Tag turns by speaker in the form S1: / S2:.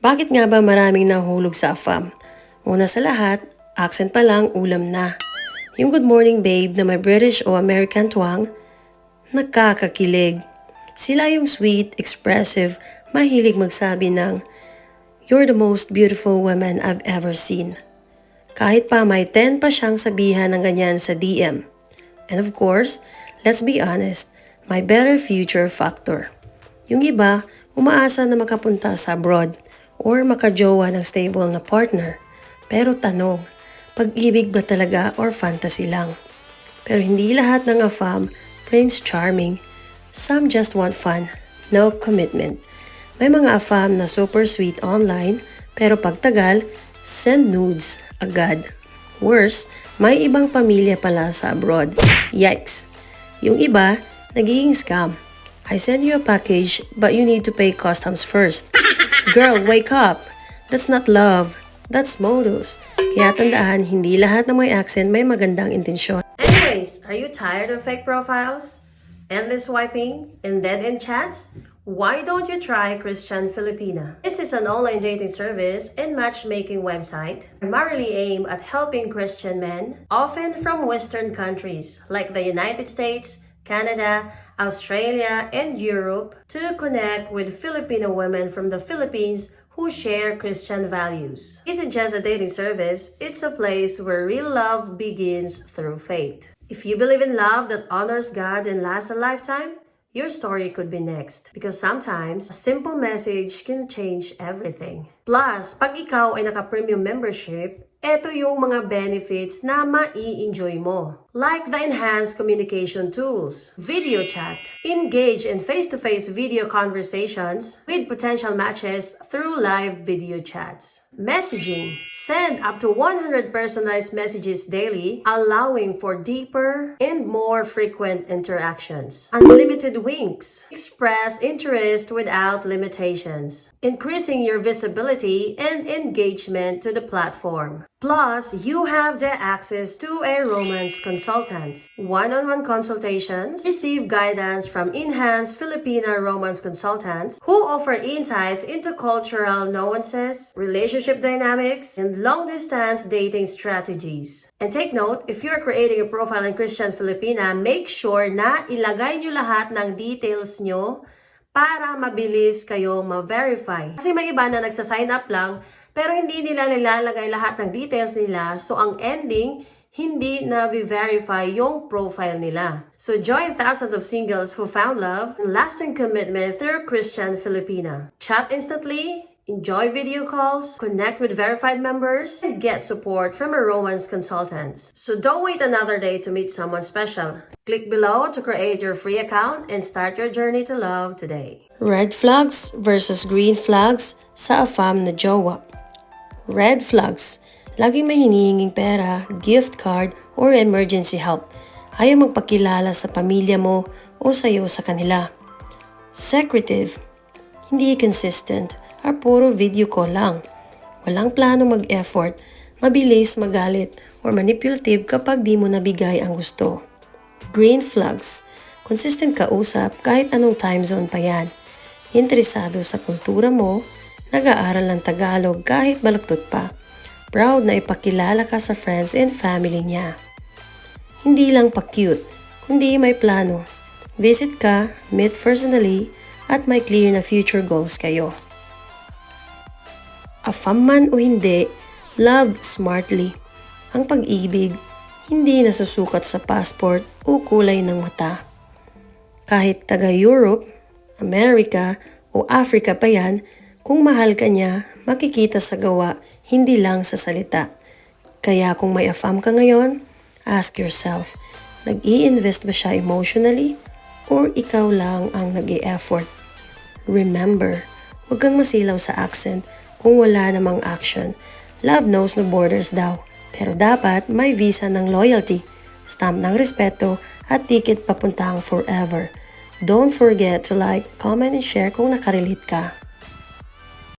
S1: Bakit nga ba maraming nahulog sa AFAM? Una sa lahat, accent pa lang ulam na. Yung good morning babe na may British o American twang, nakakakilig. Sila yung sweet, expressive, mahilig magsabi ng, You're the most beautiful woman I've ever seen. Kahit pa may 10 pa siyang sabihan ng ganyan sa DM. And of course, let's be honest, my better future factor. Yung iba, umaasa na makapunta sa abroad or makajowa ng stable na partner. Pero tanong, pag-ibig ba talaga or fantasy lang? Pero hindi lahat ng AFAM, Prince Charming. Some just want fun, no commitment. May mga AFAM na super sweet online, pero pagtagal, send nudes agad. Worse, may ibang pamilya pala sa abroad. Yikes! Yung iba, nagiging scam. I send you a package, but you need to pay customs first. Girl, wake up! That's not love. That's modus. Kaya tandaan, hindi lahat ng may accent may magandang intensyon. Anyways, are you tired of fake profiles? Endless swiping? And dead-end chats? Why don't you try Christian Filipina? This is an online dating service and matchmaking website primarily aimed at helping Christian men, often from Western countries like the United States, Canada, Australia, and Europe, to connect with Filipino women from the Philippines who share Christian values. Isn't just a dating service, it's a place where real love begins through faith. If you believe in love that honors God and lasts a lifetime, your story could be next. Because sometimes, a simple message can change everything. Plus, pag ikaw ay naka-premium membership, eto yung mga benefits na mai-enjoy mo. Like the enhanced communication tools, video chat, engage in face-to-face video conversations with potential matches through live video chats. Messaging, send up to 100 personalized messages daily, allowing for deeper and more frequent interactions. Unlimited winks, express interest without limitations, increasing your visibility and engagement to the platform. Plus, you have the access to a romance consultant, one-on-one consultations, receive guidance from enhanced Filipina romance consultants who offer insights into cultural nuances, relationship dynamics, and long-distance dating strategies. And take note, if you're creating a profile in Christian Filipina, make sure na ilagay nyo lahat ng details nyo para mabilis kayong ma-verify. Kasi may iba na nagsa-sign up lang, pero hindi nila nilalagay lahat ng details nila. So, ang ending, hindi na verify yung profile nila. So, join thousands of singles who found love and lasting commitment through Christian Filipina. Chat instantly, enjoy video calls, connect with verified members, and get support from a romance consultant. So, don't wait another day to meet someone special. Click below to create your free account and start your journey to love today. Red flags versus green flags sa AFAM na jowa. Red flags. Laging may hinihinging pera, gift card, or emergency help. Ayaw magpakilala sa pamilya mo o sa'yo sa kanila. Secretive. Hindi consistent, or puro video call lang. Walang plano mag-effort, mabilis magalit, or manipulative kapag di mo nabigay ang gusto. Green flags. Consistent kausap kahit anong time zone pa yan. Interesado sa kultura mo, nag-aaral ng Tagalog kahit balaktot pa. Proud na ipakilala ka sa friends and family niya. Hindi lang pa-cute, kundi may plano. Visit ka, meet personally, at may clear na future goals kayo. Afam man o hindi, love smartly. Ang pag-ibig, hindi nasusukat sa passport o kulay ng mata. Kahit taga-Europe, America o Africa pa yan, kung mahal ka niya, makikita sa gawa, hindi lang sa salita. Kaya kung may afam ka ngayon, ask yourself, nag invest ba siya emotionally or ikaw lang ang nag effort Remember, huwag kang masilaw sa accent kung wala namang action. Love knows no borders daw. Pero dapat may visa ng loyalty, stamp ng respeto at ticket papuntang forever. Don't forget to like, comment, and share kung nakarelate ka.